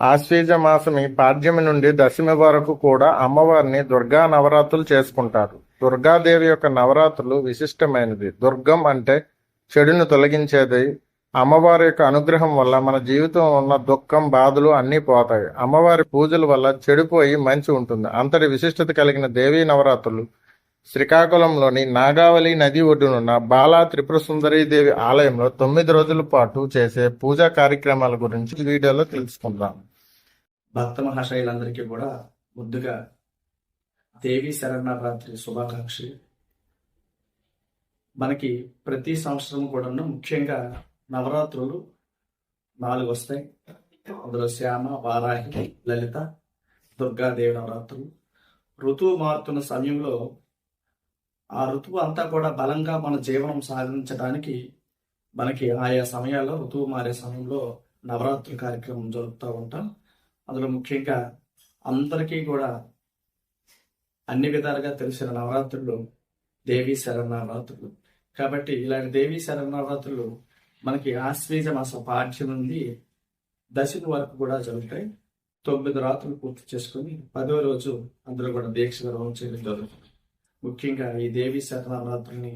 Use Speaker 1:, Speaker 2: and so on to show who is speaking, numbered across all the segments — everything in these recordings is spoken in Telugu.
Speaker 1: ఆశ్వేజ మాసమి పాడ్యమి నుండి దశమి వరకు కూడా అమ్మవారిని దుర్గా నవరాత్రులు చేసుకుంటారు. దుర్గాదేవి యొక్క నవరాత్రులు విశిష్టమైనది దుర్గం అంటే చెడును తొలగించేది. అమ్మవారి యొక్క అనుగ్రహం వల్ల మన జీవితం ఉన్న దుఃఖం బాధలు అన్నీ పోతాయి. అమ్మవారి పూజల వల్ల చెడిపోయి మంచి ఉంటుంది. అంతటి విశిష్టత కలిగిన దేవీ నవరాత్రులు శ్రీకాకుళంలోని నాగావళి నది ఒడ్డునున్న బాలా త్రిపుర దేవి ఆలయంలో తొమ్మిది రోజుల పాటు చేసే పూజా కార్యక్రమాల గురించి వీడియోలో తెలుసుకుందాం.
Speaker 2: భక్త మహాశైలందరికీ కూడా ముద్దుగా దేవి శరణవరాత్రి శుభాకాంక్షలు. మనకి ప్రతి సంవత్సరం కూడా ముఖ్యంగా నవరాత్రులు నాలుగు వస్తాయి. అందులో శ్యామ వారాహి లలిత దుర్గాదేవి నవరాత్రులు. ఋతువు మారుతున్న సమయంలో ఆ ఋతువు అంతా కూడా బలంగా మన జీవనం సాధించడానికి మనకి ఆయా సమయాల్లో ఋతువు మారే సమయంలో నవరాత్రి కార్యక్రమం జరుపుతూ ఉంటాం. అందులో ముఖ్యంగా అందరికీ కూడా అన్ని విధాలుగా తెలిసిన నవరాత్రులు దేవీ శరణవరాత్రులు కాబట్టి ఇలాంటి దేవీ శరణవరాత్రులు మనకి ఆశ్వేజ మాసం పాఠ్యం నుండి దశమి వరకు కూడా జరుగుతాయి. తొమ్మిది రాత్రులు పూర్తి చేసుకుని పదో రోజు అందరూ కూడా దీక్ష గ్రహం చేయడం జరుగుతుంది. ముఖ్యంగా ఈ దేవీ శరణవరాత్రుల్ని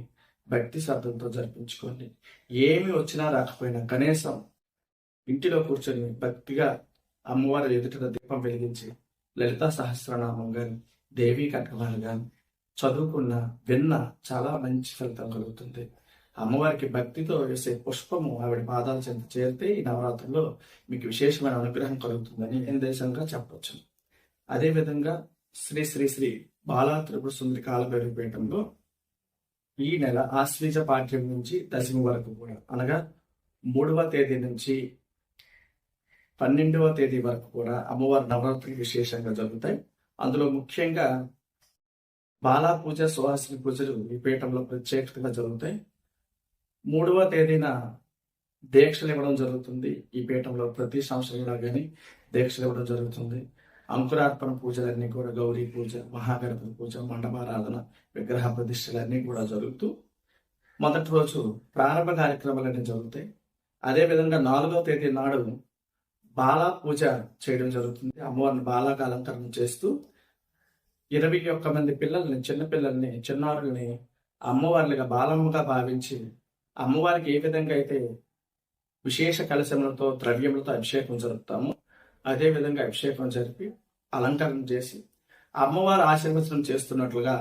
Speaker 2: భక్తి శ్రద్ధలతో జరిపించుకోండి. ఏమి వచ్చినా రాకపోయినా కనీసం ఇంటిలో కూర్చొని భక్తిగా అమ్మవారి ఎదుట దీపం వెలిగించి లలితా సహస్రనామం గాని దేవీ కటకమాలు గాని చదువుకున్న విన్న చాలా మంచి ఫలితం కలుగుతుంది. అమ్మవారికి భక్తితో వేసే పుష్పము ఆవిడ పాదాల చెంత చేరితే ఈ నవరాత్రుల్లో మీకు విశేషమైన అనుగ్రహం కలుగుతుందని నిర్దేశంగా చెప్పవచ్చు అదేవిధంగా శ్రీ శ్రీ శ్రీ బాలా త్రిపుర సుందరి కాలభైరవ పీఠంలో ఈ నెల ఆశ్వీజ పాఠ్యం నుంచి దశమి వరకు కూడా అనగా మూడవ తేదీ నుంచి పన్నెండవ తేదీ వరకు కూడా అమ్మవారి నవరాత్రి విశేషంగా జరుగుతాయి. అందులో ముఖ్యంగా బాలా పూజ సుహాసిని పూజలు ఈ పీఠంలో ప్రత్యేకతగా జరుగుతాయి. మూడవ తేదీన దీక్షలు ఇవ్వడం జరుగుతుంది. ఈ పీఠంలో ప్రతి సంవత్సరంలో కానీ దీక్షలు ఇవ్వడం జరుగుతుంది. అంకురార్పణ పూజలన్నీ కూడా గౌరీ పూజ మహాగణపతి పూజ మండపారాధన విగ్రహ ప్రతిష్టలన్నీ కూడా జరుగుతూ మొదటి రోజు ప్రారంభ కార్యక్రమాలన్నీ జరుగుతాయి. అదేవిధంగా నాలుగవ తేదీ నాడు బాలా పూజ చేయడం జరుగుతుంది. అమ్మవారిని బాలాగా అలంకరణ చేస్తూ ఇరవై ఒక్క మంది పిల్లల్ని చిన్నపిల్లల్ని చిన్నారుల్ని అమ్మవారిగా బాలమ్మగా భావించి అమ్మవారికి ఏ విధంగా అయితే విశేష కలశములతో ద్రవ్యములతో అభిషేకం జరుపుతామో అదే విధంగా అభిషేకం జరిపి అలంకరణ చేసి అమ్మవారు ఆశీర్వచనం చేస్తున్నట్లుగా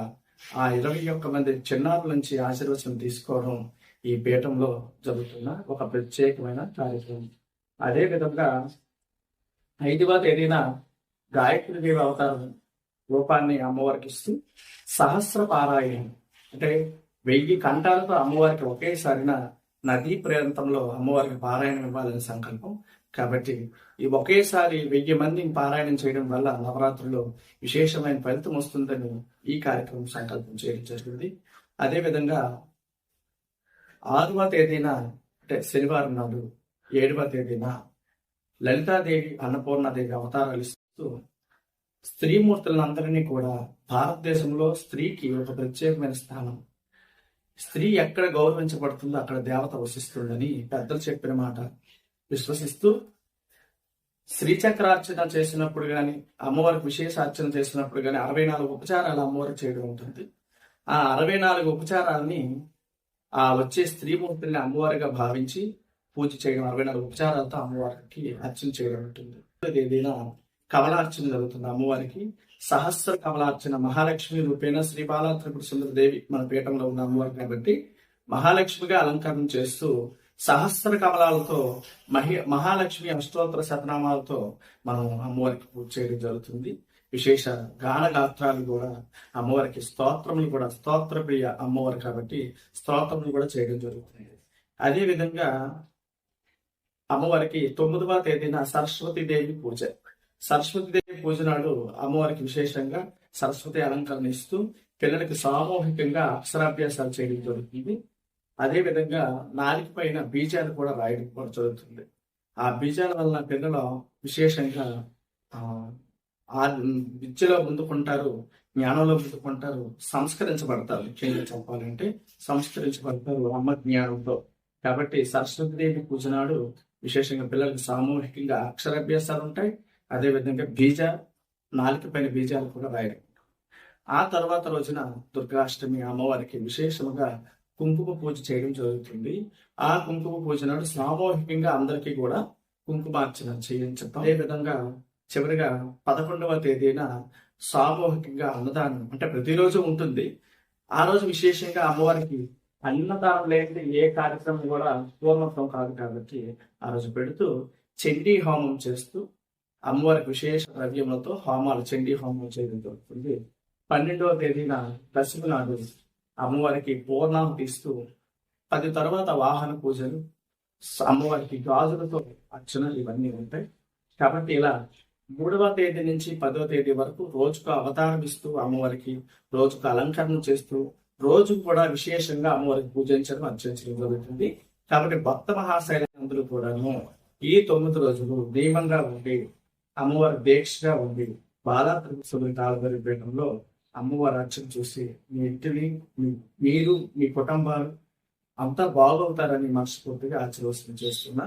Speaker 2: ఆ ఇరవై ఒక్క మంది చిన్నారుల నుంచి ఆశీర్వచనం తీసుకోవడం ఈ పీఠంలో జరుగుతున్న ఒక ప్రత్యేకమైన కార్యక్రమం. అదే విధంగా ఐదవ తేదీన గాయత్రి దేవి అవతారం రూపాన్ని అమ్మవారికి ఇస్తూ సహస్ర పారాయణం అంటే వెయ్యి కంఠాలతో అమ్మవారికి ఒకేసారిన నదీ ప్రాంతంలో అమ్మవారికి పారాయణం ఇవ్వాలని సంకల్పం. కాబట్టి ఈ ఒకేసారి వెయ్యి మందిని పారాయణం చేయడం వల్ల నవరాత్రుల్లో విశేషమైన ఫలితం వస్తుందని ఈ కార్యక్రమం సంకల్పం చేయడం జరిగింది. అదేవిధంగా ఆరవ తేదీన అంటే శనివారం నాడు ఏడవ తేదీన లలితాదేవి అన్నపూర్ణాదేవి అవతారాలు ఇస్తూ స్త్రీమూర్తులందరినీ కూడా భారతదేశంలో స్త్రీకి ఒక ప్రత్యేకమైన స్థానం. స్త్రీ ఎక్కడ గౌరవించబడుతుందో అక్కడ దేవత వసిస్తుందని పెద్దలు చెప్పిన మాట విశ్వసిస్తూ శ్రీచక్రార్చన చేసినప్పుడు కానీ అమ్మవారికి విశేష అర్చన చేసినప్పుడు కానీ అరవై నాలుగు ఉపచారాలు అమ్మవారికి చేయడం ఉంటుంది. ఆ అరవై నాలుగు ఉపచారాలని ఆ వచ్చే స్త్రీమూర్తుల్ని అమ్మవారిగా భావించి పూజ చేయడం అరవై నాలుగు ఉపచారాలతో అమ్మవారికి అర్చన చేయడం ఉంటుంది. ఏదైనా కమలార్చన జరుగుతుంది. అమ్మవారికి సహస్ర కమలార్చన మహాలక్ష్మి రూపేణ శ్రీ బాలా సుందర దేవి మన పీఠంలో ఉన్న అమ్మవారు కాబట్టి మహాలక్ష్మిగా అలంకరణ చేస్తూ సహస్ర కమలాలతో మహి మహాలక్ష్మి అష్టోత్తర శతనామాలతో మనం అమ్మవారికి పూజ చేయడం జరుగుతుంది. విశేష గాన గాత్రాలు కూడా అమ్మవారికి స్తోత్రములు కూడా స్తోత్రప్రియ అమ్మవారు కాబట్టి స్తోత్రములు కూడా చేయడం జరుగుతుంది. అదేవిధంగా అమ్మవారికి తొమ్మిదవ తేదీన సరస్వతి దేవి పూజ. సరస్వతి దేవి పూజ నాడు అమ్మవారికి విశేషంగా సరస్వతి అలంకరణ ఇస్తూ పిల్లలకి సామూహికంగా అక్షరాభ్యాసాలు చేయడం జరుగుతుంది. అదే విధంగా నాలుగు పైన బీజాలు కూడా రాయడం కూడా జరుగుతుంది. ఆ బీజాల వలన పిల్లలు విశేషంగా ఆ విద్యలో ముందుకుంటారు జ్ఞానంలో ముందుకుంటారు సంస్కరించబడతారు. ముఖ్యంగా చెప్పాలంటే సంస్కరించబడతారు అమ్మ జ్ఞానంతో. కాబట్టి సరస్వతి దేవి పూజ నాడు విశేషంగా పిల్లలకు సామూహికంగా అక్షరాభ్యాసాలు ఉంటాయి. అదేవిధంగా బీజ నాలుక పైన బీజాలు కూడా రాయడం. ఆ తర్వాత రోజున దుర్గాష్టమి అమ్మవారికి విశేషముగా కుంకుమ పూజ చేయడం జరుగుతుంది. ఆ కుంకుమ పూజ నాడు సామూహికంగా అందరికీ కూడా కుంకుమార్చన చేయించడం అదేవిధంగా చివరిగా పదకొండవ తేదీన సామూహికంగా అన్నదానం అంటే ప్రతిరోజు ఉంటుంది. ఆ రోజు విశేషంగా అమ్మవారికి అన్నదానం లేని ఏ కార్యక్రమం కూడా పూర్ణత్వం కాదు కాబట్టి ఆ రోజు పెడుతూ చండీ హోమం చేస్తూ అమ్మవారికి విశేష ద్రవ్యములతో హోమాలు చండీ హోమం చేయడం జరుగుతుంది. పన్నెండవ తేదీన దశమి నాడు అమ్మవారికి పూర్ణాహుతి ఇస్తూ పది తర్వాత వాహన పూజలు అమ్మవారికి గాజులతో అర్చన ఇవన్నీ ఉంటాయి. కాబట్టి ఇలా మూడవ తేదీ నుంచి పదవ తేదీ వరకు రోజుకు అవతారం ఇస్తూ అమ్మవారికి రోజుకు అలంకరణ చేస్తూ రోజు కూడా విశేషంగా అమ్మవారికి పూజించడం అర్చించడం జరుగుతుంది. కాబట్టి భక్త మహాశైలందరూ కూడాను ఈ తొమ్మిది రోజులు దీపంగా ఉండి అమ్మవారి దీక్షగా ఉండి బాలా త్రిపుర తాళవారి పీఠంలో అమ్మవారి అర్చన చూసి మీ ఇంటిని మీరు మీ కుటుంబాలు అంతా బాగవుతారని మనస్ఫూర్తిగా ఆశీర్వచనం చేస్తున్నా.